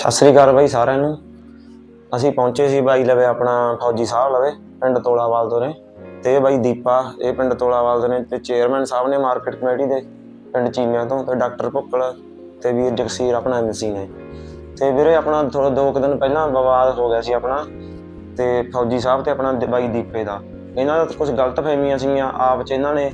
ਸਤਿ ਸ੍ਰੀ ਅਕਾਲ ਬਾਈ ਸਾਰਿਆਂ ਨੂੰ। ਅਸੀਂ ਪਹੁੰਚੇ ਸੀ ਬਾਈ ਲਵੇ ਆਪਣਾ ਫੌਜੀ ਸਾਹਿਬ ਲਵੇ, ਪਿੰਡ ਤੋਲਾਵਾਲ ਤੋਂ ਨੇ। ਤੇ ਇਹ ਬਾਈ ਦੀਪਾ, ਇਹ ਪਿੰਡ ਤੋਲਾਵਾਲ ਤੋਂ ਨੇ ਤੇ ਚੇਅਰਮੈਨ ਸਾਹਿਬ ਨੇ ਮਾਰਕੀਟ ਕਮੇਟੀ ਦੇ, ਪਿੰਡ ਚੀਮਿਆਂ ਤੋਂ ਤੇ ਡਾਕਟਰ ਭੁੱਕਲ ਤੇ ਵੀਰ ਜਗਸੀਰ ਆਪਣਾ ਐਮਸੀ ਨੇ। ਤੇ ਵੀਰੇ ਆਪਣਾ ਥੋੜਾ ਦੋ ਕੁ ਦਿਨ ਪਹਿਲਾਂ ਵਿਵਾਦ ਹੋ ਗਿਆ ਸੀ ਆਪਣਾ ਤੇ ਫੌਜੀ ਸਾਹਿਬ ਤੇ ਆਪਣਾ ਬਾਈ ਦੀਪੇ ਦਾ। ਇਹਨਾਂ ਦਾ ਕੁਝ ਗਲਤ ਫਹਿਮੀਆਂ ਸੀਗੀਆਂ, ਆਪ ਚ ਇਹਨਾਂ ਨੇ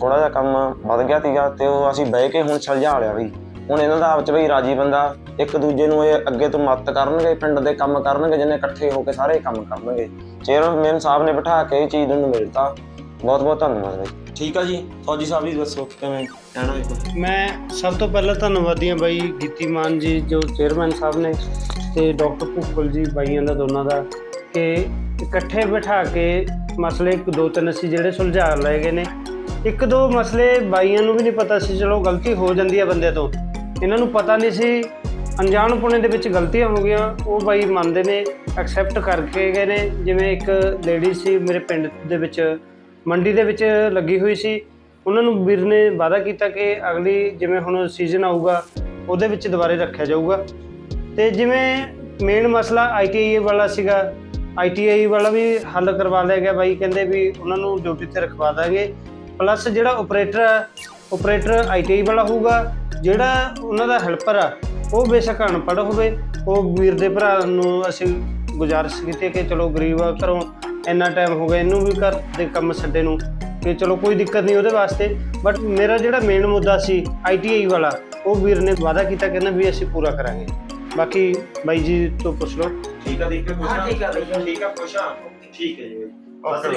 ਥੋੜਾ ਜਿਹਾ ਕੰਮ ਵੱਧ ਗਿਆ ਸੀਗਾ ਤੇ ਉਹ ਅਸੀਂ ਬਹਿ ਕੇ ਹੁਣ ਸੁਲਝਾ ਲਿਆ ਵੀ। ਹੁਣ ਇਹਨਾਂ ਦਾ ਆਪ ਚ ਬਈ ਰਾਜੀ ਬੰਦਾ ਇੱਕ ਦੂਜੇ ਨੂੰ ਇਹ ਅੱਗੇ ਤੋਂ ਮਦਦ ਕਰਨਗੇ ਪਿੰਡ ਦੇ ਕੰਮ ਕਰਨਗੇ ਜਿੰਨੇ ਇਕੱਠੇ ਹੋ ਕੇ ਸਾਰੇ ਕੰਮ ਕਰਨਗੇ। ਚੇਅਰਮੈਨ ਸਾਹਿਬ ਨੇ ਬਿਠਾ ਕੇ ਇਹ ਚੀਜ਼ ਨੂੰ ਮਿਲਤਾ ਬਹੁਤ ਬਹੁਤ ਧੰਨਵਾਦ ਬਈ। ਠੀਕ ਆ ਜੀ। ਫੌਜੀ ਸਾਹਿਬ ਜੀ ਦੱਸੋ ਕਿਵੇਂ ਕਹਿਣਾ ਹੈ? ਮੈਂ ਸਭ ਤੋਂ ਪਹਿਲਾਂ ਧੰਨਵਾਦੀ ਹਾਂ ਬਾਈ ਗੀਤੀ ਮਾਨ ਜੀ ਜੋ ਚੇਅਰਮੈਨ ਸਾਹਿਬ ਨੇ ਤੇ ਡਾਕਟਰ ਭੁੱਕਲ ਜੀ ਬਾਈਆਂ ਦਾ ਦੋਨਾਂ ਦਾ ਕਿ ਇਕੱਠੇ ਬਿਠਾ ਕੇ ਮਸਲੇ ਇੱਕ ਦੋ ਤਿੰਨ ਅਸੀਂ ਜਿਹੜੇ ਸੁਲਝਾ ਲਏ ਗਏ ਨੇ। ਇੱਕ ਦੋ ਮਸਲੇ ਬਾਈਆਂ ਨੂੰ ਵੀ ਨਹੀਂ ਪਤਾ ਸੀ ਚਲੋ ਗਲਤੀ ਹੋ ਜਾਂਦੀ ਹੈ ਬੰਦੇ ਤੋਂ। ਇਹਨਾਂ ਨੂੰ ਪਤਾ ਨਹੀਂ ਸੀ। ਅਣਜਾਣ ਪੁਣੇ ਦੇ ਵਿੱਚ ਗਲਤੀਆਂ ਹੋ ਗਈਆਂ। ਉਹ ਬਾਈ ਮੰਨਦੇ ਨੇ ਐਕਸੈਪਟ ਕਰਕੇ ਗਏ ਨੇ। ਜਿਵੇਂ ਇੱਕ ਲੇਡੀ ਸੀ ਮੇਰੇ ਪਿੰਡ ਦੇ ਵਿੱਚ, ਮੰਡੀ ਦੇ ਵਿੱਚ ਲੱਗੀ ਹੋਈ ਸੀ। ਉਹਨਾਂ ਨੂੰ ਵੀਰ ਨੇ ਵਾਅਦਾ ਕੀਤਾ ਕਿ ਅਗਲੀ ਜਿਵੇਂ ਹੁਣ ਸੀਜ਼ਨ ਆਊਗਾ, ਉਹਦੇ ਵਿੱਚ ਦੁਬਾਰੇ ਰੱਖਿਆ ਜਾਊਗਾ। ਤੇ ਜਿਵੇਂ ਮੇਨ ਮਸਲਾ ਆਈਟੀਆਈ ਵਾਲਾ ਸੀਗਾ ਆਈਟੀਆਈ ਵਾਲਾ ਵੀ ਹੱਲ ਕਰਵਾ ਲਿਆ ਗਿਆ। ਬਾਈ ਕਹਿੰਦੇ ਵੀ ਉਹਨਾਂ ਨੂੰ ਡਿਊਟੀ ਤੇ ਰਖਵਾ ਦਾਂਗੇ। ਪਲੱਸ ਜਿਹੜਾ ਆਪਰੇਟਰ ਆ ਆਪਰੇਟਰ ਆਈਟੀਆਈ ਵਾਲਾ ਹੋਊਗਾ ਜਿਹੜਾ ਉਹਨਾਂ ਦਾ ਹੈਲਪਰ ਆ ਉਹ ਬੇਸ਼ੱਕ ਅਨਪੜ੍ਹ ਹੋਵੇ ਉਹ ਵੀਰ ਦੇ ਭਰਾ ਨੂੰ ਅਸੀਂ ਗੁਜ਼ਾਰਿਸ਼ ਕੀਤੀ ਕਿ ਚਲੋ ਗਰੀਬ ਆ ਘਰੋਂ ਇੰਨਾ ਟਾਈਮ ਹੋ ਗਿਆ ਇਹਨੂੰ ਵੀ ਘਰ ਦੇ ਕੰਮ ਛੱਡੇ ਨੂੰ ਕਿ ਚਲੋ ਕੋਈ ਦਿੱਕਤ ਨਹੀਂ ਉਹਦੇ ਵਾਸਤੇ। ਬਟ ਮੇਰਾ ਜਿਹੜਾ ਮੇਨ ਮੁੱਦਾ ਸੀ ਆਈਟੀਆਈ ਵਾਲਾ ਉਹ ਵੀਰ ਨੇ ਵਾਅਦਾ ਕੀਤਾ ਕਹਿੰਦਾ ਵੀ ਅਸੀਂ ਪੂਰਾ ਕਰਾਂਗੇ। ਬਾਕੀ ਬਾਈ ਜੀ ਤੋਂ ਪੁੱਛ ਲਓ। ਠੀਕ ਆ ਦੇਖ ਕੇ ਹਾਂ, ਠੀਕ ਆ ਬਈ। ਠੀਕ ਆ ਪੁੱਛਾਂ। ਠੀਕ ਹੈ ਜੀ।